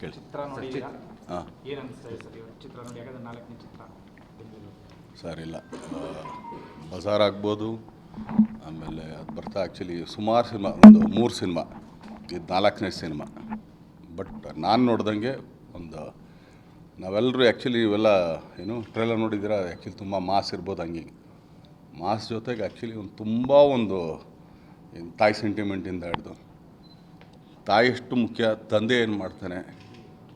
ಕೇಳಿ. ಚಿತ್ರ ನೋಡಿ ಹಾಂ. ಏನು ಅನಿಸ್ತಾ ಇದೆ ಸರ್ ಚಿತ್ರ ನೋಡಿ ಯಾಕಂದ್ರೆ ನಾಲ್ಕನೇ ಚಿತ್ರ. ಸರ್ ಇಲ್ಲ. ಬಜಾರ್ ಆಗ್ಬೋದು ಆಮೇಲೆ ಅದು ಬರ್ತಾ ಆ್ಯಕ್ಚುಲಿ ಸುಮಾರು ಸಿನಿಮಾ ಒಂದು ಮೂರು ಸಿನಿಮಾ. ಇದು ನಾಲ್ಕನೇ ಸಿನಿಮಾ. ಬಟ್ ನಾನು ನೋಡ್ದಂಗೆ ಒಂದು ನಾವೆಲ್ಲರೂ ಆ್ಯಕ್ಚುಲಿ ಇವೆಲ್ಲ ಏನು ಟ್ರೇಲರ್ ನೋಡಿದ್ದೀರಾ? ಆ್ಯಕ್ಚುಲಿ ತುಂಬ ಮಾಸ್ ಇರ್ಬೋದು ಹಂಗೆ ಮಾಸ್ ಜೊತೆಗೆ ಆ್ಯಕ್ಚುಲಿ ಒಂದು ತುಂಬ ಒಂದು ಏನ್ ತಾಯಿ ಸೆಂಟಿಮೆಂಟಿಂದ ಹಿಡ್ದು. ತಾಯಿ ಎಷ್ಟು ಮುಖ್ಯ ತಂದೆ ಏನು ಮಾಡ್ತಾನೆ?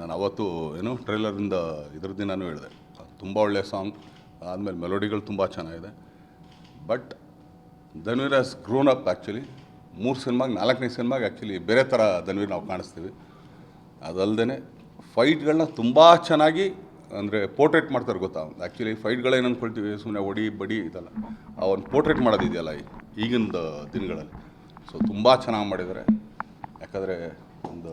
ನಾನು ಅವತ್ತು ಏನು ಟ್ರೈಲರಿಂದ ಇದ್ರ ನಾನು ಹೇಳಿದೆ. ತುಂಬ ಒಳ್ಳೆಯ ಸಾಂಗ್, ಆದಮೇಲೆ ಮೆಲೋಡಿಗಳು ತುಂಬ ಚೆನ್ನಾಗಿದೆ. But Dhanveer as grown up actually ಮೂರು ಸಿನಿಮಾಗೆ, ನಾಲ್ಕನೇ ಸಿನಿಮಾಗೆ ಆ್ಯಕ್ಚುಲಿ ಬೇರೆ ಥರ ಧನ್ವೀರ್ ನಾವು ಕಾಣಿಸ್ತೀವಿ. ಅದಲ್ಲದೆ ಫೈಟ್ಗಳನ್ನ ತುಂಬ ಚೆನ್ನಾಗಿ ಅಂದರೆ ಪೋರ್ಟ್ರೇಟ್ ಮಾಡ್ತಾರೆ ಗೊತ್ತಾ? ಆ್ಯಕ್ಚುಲಿ ಫೈಟ್ಗಳೇನು ಅಂದ್ಕೊಳ್ತೀವಿ ಸುಮ್ಮನೆ ಒಡಿ, ಬಡಿ ಇದೆಲ್ಲ. ಆ ಪೋರ್ಟ್ರೇಟ್ ಮಾಡೋದಿದೆಯಲ್ಲ ಈಗಿನ ದಿನಗಳಲ್ಲಿ. ಸೊ ತುಂಬ ಚೆನ್ನಾಗಿ ಮಾಡಿದ್ದಾರೆ. ಯಾಕಂದರೆ ಒಂದು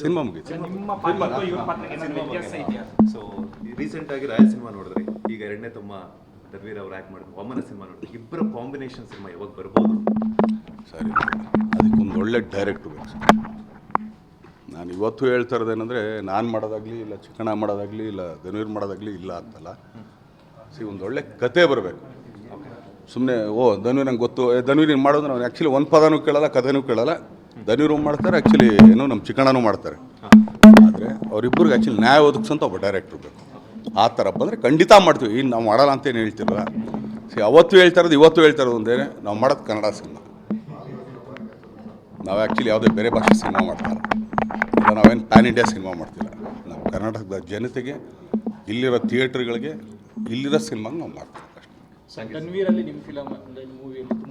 ಸಿನಿಮಾ ಮುಗೀತು. ಸೊ ರೀಸೆಂಟ್ ಆಗಿ ರಾಯಲ್ ಸಿನಿಮಾ ನೋಡಿದ್ರಿ ಈಗ ಎರಡನೇ ತಮ್ಮ ಧರ್ವೀರ್ ಅವ್ರು ಆ್ಯಕ್ಟ್ ಮಾಡಿದ್ರು. ಒಮ್ಮನ ಸಿನಿಮಾ ನೋಡಿದ್ರಿ ಇಬ್ಬರ ಕಾಂಬಿನೇಷನ್ ಸಿನಿಮಾ ಯಾವಾಗ ಬರ್ಬೋದು? ಸರಿ. ಅದಕ್ಕೊಂದು ಒಳ್ಳೆ ಡೈರೆಕ್ಟ್ ಬೇಕು ಸರ್. ನಾನು ಇವತ್ತು ಹೇಳ್ತಾ ಇರೋದೇನೆಂದರೆ ನಾನು ಮಾಡೋದಾಗಲಿ ಇಲ್ಲ ಚಿಕ್ಕಣ್ಣ ಮಾಡೋದಾಗಲಿ ಇಲ್ಲ ಧನುವೀರ್ ಮಾಡೋದಾಗಲಿ ಇಲ್ಲ ಅಂತಲ್ಲ. ಸಿ ಒಂದು ಒಳ್ಳೆ ಕತೆ ಬರಬೇಕು. ಸುಮ್ಮನೆ ಓ ಧನುವೀರ್ ನಂಗೆ ಗೊತ್ತು. ಧನ್ವೀರ್ ಮಾಡೋದು ನಾನು ಆ್ಯಕ್ಚುಲಿ ಒಂದು ಪದನೂ ಕೇಳಲ್ಲ ಕಥೆನೂ ಕೇಳಲ್ಲ. ಧನುವೀರು ಮಾಡ್ತಾರೆ ಆ್ಯಕ್ಚುಲಿ ಏನು ನಮ್ಮ ಚಿಕ್ಕಣ್ಣನೂ ಮಾಡ್ತಾರೆ. ಆದರೆ ಅವರಿಬ್ಬರಿಗೆ ಆ್ಯಕ್ಚುಲಿ ನ್ಯಾಯ ಒದಗಿಸಂತ ಒಬ್ಬ ಡೈರೆಕ್ಟ್ರು ಬೇಕು. ಆ ಥರ ಬಂದರೆ ಖಂಡಿತ ಮಾಡ್ತೀವಿ. ಇನ್ನು ನಾವು ಮಾಡಲ್ಲ ಅಂತೇನು ಹೇಳ್ತಿರಲ್ಲ? ಸಿ, ಅವತ್ತು ಹೇಳ್ತಾ ಇರೋದು, ಇವತ್ತು ಹೇಳ್ತಾ ಒಂದೇನೆ ನಾವು ಮಾಡೋದು ಕನ್ನಡ ಸಿನಿಮಾ. ನಾವು ಆ್ಯಕ್ಚುಲಿ ಯಾವುದೇ ಬೇರೆ ಭಾಷೆ ಸಿನಿಮಾ ಮಾಡ್ತಾರೆ ಇಲ್ಲ. ನಾವೇನು ಪ್ಯಾನ್ ಇಂಡಿಯಾ ಸಿನಿಮಾ ಮಾಡ್ತಿಲ್ಲ. ನಾವು ಕರ್ನಾಟಕದ ಜನತೆಗೆ, ಇಲ್ಲಿರೋ ಥಿಯೇಟ್ರ್ಗಳಿಗೆ ಇಲ್ಲಿರೋ ಸಿನಿಮಾಗೆ ನಾವು ಮಾಡ್ತೀವಿ ಅಷ್ಟೇ.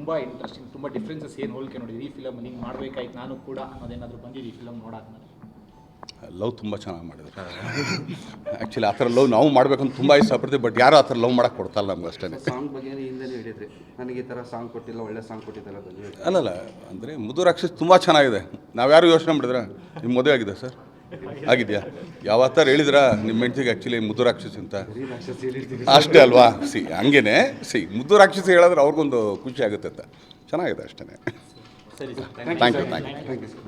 ತುಂಬ ಇಂಟ್ರೆಸ್ಟಿಂಗ್ ತುಂಬ ಡಿಫ್ರೆನ್ಸಸ್ ಏನು ಹೋಲಿಕೆ ನೋಡಿದ್ರಿ ಈ ಫಿಲಮ್ ಹಿಂಗೆ ಮಾಡಬೇಕಾಯ್ತು ನಾನು ಕೂಡ ಅನ್ನೋದೇನಾದರೂ ಬಂದಿದ್ದು ಈ ಫಿಲಮ್ ನೋಡಾದ್ಮೇಲೆ. ಲವ್ ತುಂಬ ಚೆನ್ನಾಗಿ ಮಾಡಿದ್ರು. ಆ್ಯಕ್ಚುಲಿ ಆ ಥರ ಲವ್ ನಾವು ಮಾಡ್ಬೇಕಂತ ತುಂಬ ಇಷ್ಟಪಡ್ತೀವಿ ಬಟ್ ಯಾರು ಆ ಥರ ಲವ್ ಮಾಡೋಕ್ಕೆ ಕೊಡ್ತಾರಲ್ಲ ನಮ್ಗೆ ಅಷ್ಟೇ ಸಾಂಗ್ ಬಗ್ಗೆ ಹಿಂದೆನೇ ಹೇಳಿದ್ರಿ. ನನಗೆ ಈ ಥರ ಸಾಂಗ್ ಕೊಟ್ಟಿಲ್ಲ ಒಳ್ಳೆ ಸಾಂಗ್ ಕೊಟ್ಟಿದ್ದಲ್ಲ ಅಲ್ಲಲ್ಲ ಅಂದರೆ ಮುದುರಾಕ್ಷಿ ತುಂಬ ಚೆನ್ನಾಗಿದೆ. ನಾವು ಯಾರು ಯೋಚನೆ ಮಾಡಿದ್ರೆ ನಿಮ್ಮ ಮದುವೆ ಆಗಿದೆ ಸರ್? ಆಗಿದೆಯಾ? ಯಾವ ಥರ ಹೇಳಿದ್ರಾ? ನಿಮ್ಮ ಹೆಂಡ್ತಿಗೆ ಆ್ಯಕ್ಚುಲಿ ಮುದ್ದು ರಾಕ್ಷಸಿ ಅಂತ. ಅಷ್ಟೇ ಅಲ್ವಾ? ಸಿ ಹಂಗೇನೆ. ಸಿ ಮುದ್ದು ರಾಕ್ಷಸಿ ಹೇಳಿದ್ರೆ ಅವ್ರಿಗೊಂದು ಖುಷಿ ಆಗುತ್ತೆ ಅಂತ. ಚೆನ್ನಾಗಿದೆ ಅಷ್ಟೇ thank you thank you thank you sir